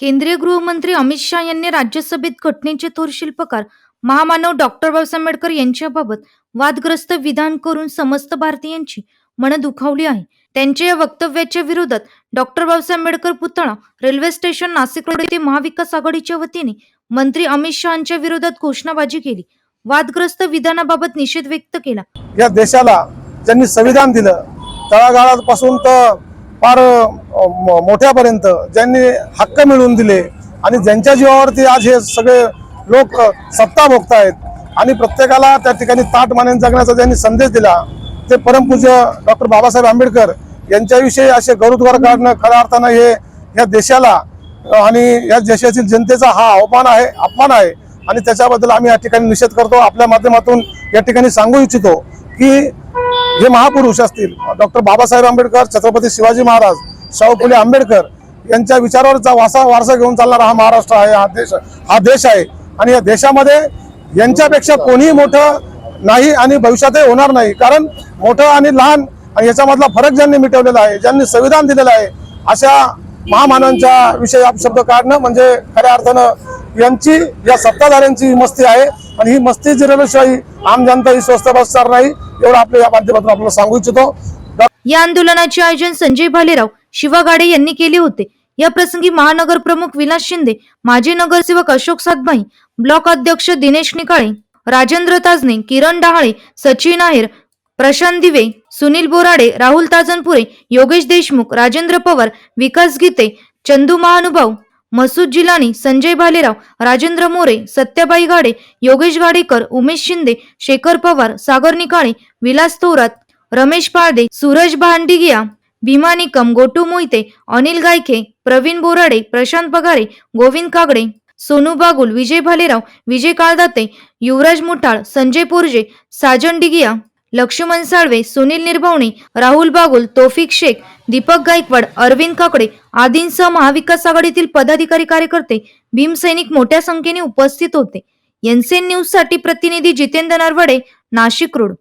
केंद्रीय गृहमंत्री अमित शहा यांनी राज्यसभेत घटनेचे थोर शिल्पकार महामानव डॉक्टर बाबासाहेब आंबेडकर यांच्याबाबत वादग्रस्त विधान करून समस्त भारतीयांची मन दुखावली आहे. त्यांच्या या वक्तव्याच्या विरोधात डॉक्टर बाबासाहेब आंबेडकर पुतळा रेल्वे स्टेशन नाशिक रोड येथे महाविकास आघाडीच्या वतीने मंत्री अमित शहाच्या विरोधात घोषणाबाजी केली. वादग्रस्त विधानाबाबत निषेध व्यक्त केला. या देशाला ज्यांनी संविधान दिलं तळागाळापासून तर फार मोठ्यापर्यंत ज्यांनी हक्क मिळवून दिले आणि ज्यांच्या जीवावरती आज हे सगळे लोक सत्ता सत्ता भोगतायत आणि प्रत्येकाला त्या ठिकाणी ताट मानेन जगण्याचा ज्यांनी संदेश दिला ते परमपूज्य डॉक्टर बाबासाहेब आंबेडकर यांच्याविषयी असे गरुद्वार काढणं खऱ्या अर्थानं हे या देशाला आणि या देशातील जनतेचा हा अवमान आहे अपमान आहे. आणि त्याच्याबद्दल आम्ही या ठिकाणी निषेध करतो. आपल्या माध्यमातून या ठिकाणी सांगू इच्छितो की जे महापुरुष असतील. डॉक्टर बाबासाहेब आंबेडकर छत्रपती शिवाजी महाराज शाहू फुले आंबेडकर यांच्या विचारावरचा वासा वारसा घेऊन चालणारा हा महाराष्ट्र आहे हा देश हा देश आहे. आणि या देशामध्ये यांच्यापेक्षा कोणीही मोठं नाही आणि भविष्यातही होणार नाही. कारण मोठं आणि लहान आणि याच्यामधला फरक ज्यांनी मिटवलेला आहे ज्यांनी संविधान दिलेलं आहे अशा महामानांच्या विषयी अपशब्द काढणं म्हणजे खऱ्या अर्थानं यांची या सत्ताधाऱ्यांची ही मस्ती आहे. आणि ही मस्ती जिरवल्याशिवाय आम जनता ही स्वस्थ बसणार नाही. एवढं आपल्या या माध्यमातून आपल्याला सांगू इच्छितो. या आंदोलनाचे आयोजन संजय भालेराव शिवा गाडे यांनी केले होते. या प्रसंगी महानगर प्रमुख विलास शिंदे माजी नगरसेवक अशोक सातभाई ब्लॉक अध्यक्ष दिनेश निकाळे राजेंद्र ताजने किरण डहाळे सचिन आहेर प्रशांत दिवे सुनील बोराडे राहुल ताजनपुरे योगेश देशमुख राजेंद्र पवार विकास गीते चंदू महानुभाव मसूद जिलानी संजय भालेराव राजेंद्र मोरे सत्याबाई गाडे योगेश गाडेकर उमेश शिंदे शेखर पवार सागर निकाळे विलास थोरात रमेश पाळदे सूरज भांडिगिया भीमा निकम गोटू मोहिते अनिल गायखे प्रवीण बोराडे प्रशांत पगारे गोविंद कागडे सोनू बागुल विजय भालेराव विजय काळदाते युवराज मुठाळ संजय पोरजे साजन डिगिया लक्ष्मण साळवे सुनील निर्भवणे राहुल बागुल तोफिक शेख दीपक गायकवाड अरविंद काकडे आदींसह महाविकास आघाडीतील पदाधिकारी कार्यकर्ते भीमसैनिक मोठ्या संख्येने उपस्थित होते. एनसीएन न्यूजसाठी प्रतिनिधी जितेंद्र नरवडे नाशिक रोड.